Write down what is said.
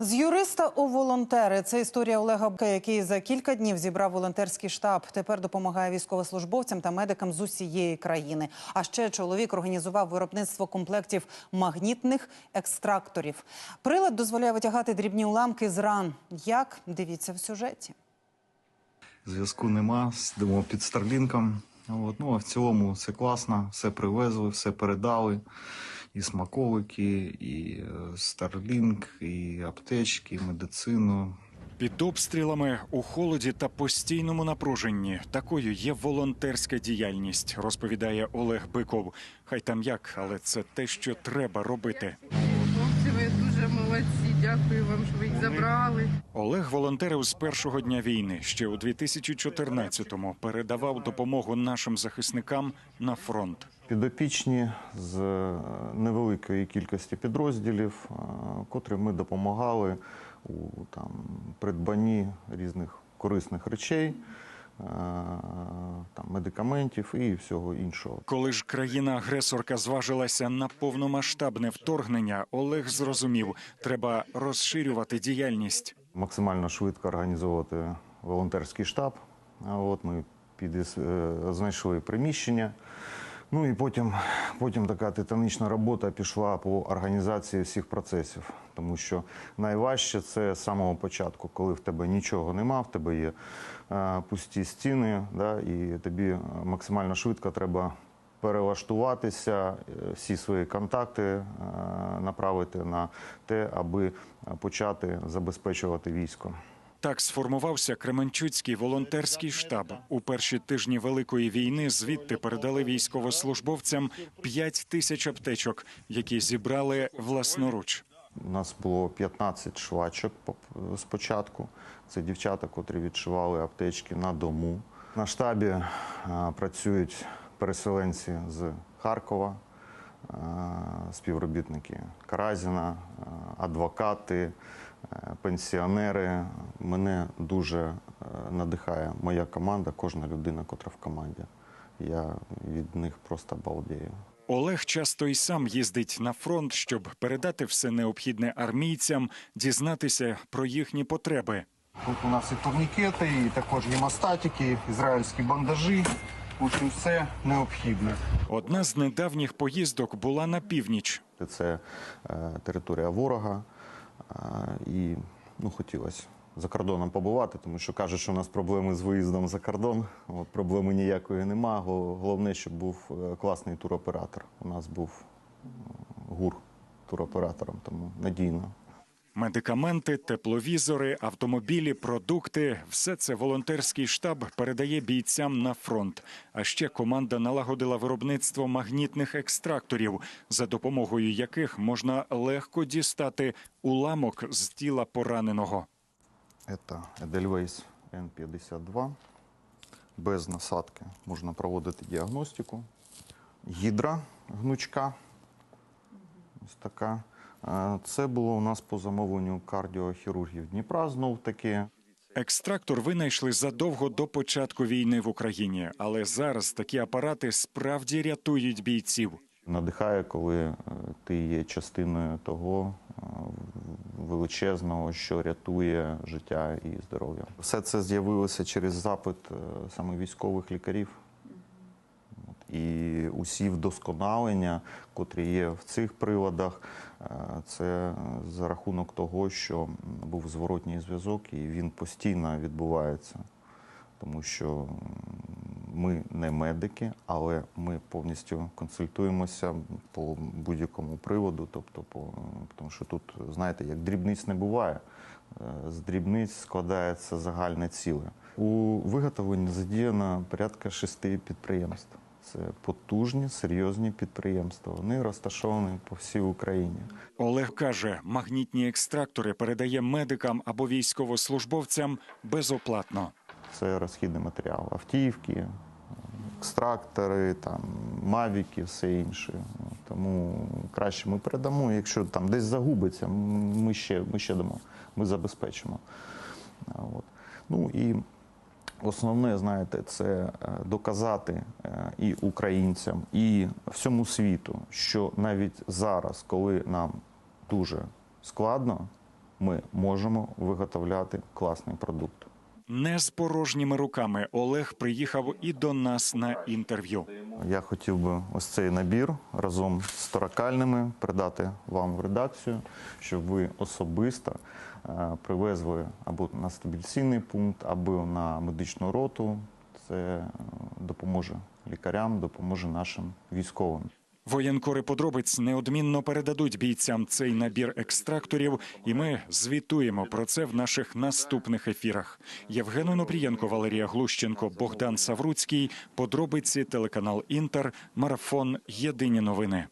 З юриста у волонтери це історія Олега Бка, який за кілька днів зібрав волонтерський штаб. Тепер допомагає військовослужбовцям та медикам з усієї країни. А ще чоловік організував виробництво комплектів магнітних екстракторів. Прилад дозволяє витягати дрібні уламки з ран. Як дивіться в сюжеті? Зв'язку нема, сидимо під Старлінком. От. Ну, а в цілому все класно, все привезли, все передали. І смаколики, і Старлінк, і аптечки, і медицину. Під обстрілами у холоді та постійному напруженні такою є волонтерська діяльність, розповідає Олег Биков. Хай там як, але це те, що треба робити. Хлопці, ви дуже молодці. Дякую вам, що ви їх забрали. Олег волонтерив з першого дня війни. Ще у 2014-му передавав допомогу нашим захисникам на фронт. Підопічні з е, невеликої кількості підрозділів, е, котрим ми допомагали у там, придбанні різних корисних речей, е, там, медикаментів і всього іншого. Коли ж країна-агресорка зважилася на повномасштабне вторгнення, Олег зрозумів, треба розширювати діяльність. Максимально швидко організовувати волонтерський штаб. От ми е, знайшли приміщення. Ну і потім, потім така титанічна робота пішла по організації всіх процесів. Тому що найважче це з самого початку, коли в тебе нічого нема, в тебе є е, пусті стіни, да, і тобі е, максимально швидко треба перелаштуватися, е, всі свої контакти е, направити на те, аби е, почати забезпечувати військо. Так сформувався Кременчуцький волонтерський штаб. У перші тижні великої війни звідти передали військовослужбовцям 5 тисяч аптечок, які зібрали власноруч. У нас було 15 швачок спочатку. Це дівчата, котрі відшивали аптечки на дому. На штабі працюють переселенці з Харкова, співробітники Каразіна, е, адвокати, е, пенсіонери. Мене дуже е, надихає моя команда, кожна людина, котра в команді. Я від них просто балдею. Олег часто й сам їздить на фронт, щоб передати все необхідне армійцям, дізнатися про їхні потреби. Тут у нас і турнікети, і також гемостатики, ізраїльські бандажі. В общем, все необхідне. Одна з недавніх поїздок була на північ. Це е, територія ворога. е, І ну, хотілося за кордоном побувати, тому що кажуть, що у нас проблеми з виїздом за кордон. От, проблеми ніякої нема. Головне, щоб був е, класний туроператор. У нас був гур туроператором, тому надійно. Медикаменти, тепловізори, автомобілі, продукти все це волонтерський штаб передає бійцям на фронт. А ще команда налагодила виробництво магнітних екстракторів, за допомогою яких можна легко дістати уламок з тіла пораненого. Це Edelweiss N52. Без насадки можна проводити діагностику. Гідра гнучка. Ось така. Це було у нас по замовленню кардіохірургів Дніпра. Знов таки. Екстрактор винайшли задовго до початку війни в Україні, але зараз такі апарати справді рятують бійців. Надихає, коли е, ти є частиною того е, величезного, що рятує життя і здоров'я. Все це з'явилося через запит е, саме військових лікарів. І усі вдосконалення, котрі є в цих приладах, е, це за рахунок того, що був зворотній зв'язок, і він постійно відбувається. Тому що ми не медики, але ми повністю консультуємося по будь-якому приводу. Тобто, по, тому що тут, знаєте, як дрібниць не буває. Е, З дрібниць складається загальне ціле. У виготовленні задіяно порядка шести підприємств. Це потужні, серйозні підприємства. Вони розташовані по всій Україні. Олег каже, магнітні екстрактори передає медикам або військовослужбовцям безоплатно. Це розхідний матеріал. Автівки, екстрактори, там, мавіки, все інше. Тому краще ми передамо. Якщо там десь загубиться, ми ще, ми ще дамо, ми забезпечимо. От. Ну і основне, знаєте, це е, доказати е, і українцям, і всьому світу, що навіть зараз, коли нам дуже складно, ми можемо виготовляти класний продукт. Не з порожніми руками Олег приїхав і до нас на інтерв'ю. Я хотів би ось цей набір разом з торакальними передати вам в редакцію, щоб ви особисто е, привезли або на стабіляційний пункт, або на медичну роту. Це е, допоможе лікарям, допоможе нашим військовим. Воєнкори подробиць неодмінно передадуть бійцям цей набір екстракторів, і ми звітуємо про це в наших наступних ефірах. Євген Онопрієнко, Валерія Глущенко, Богдан Савруцький. Подробиці телеканал Інтер. Марафон. Єдині новини.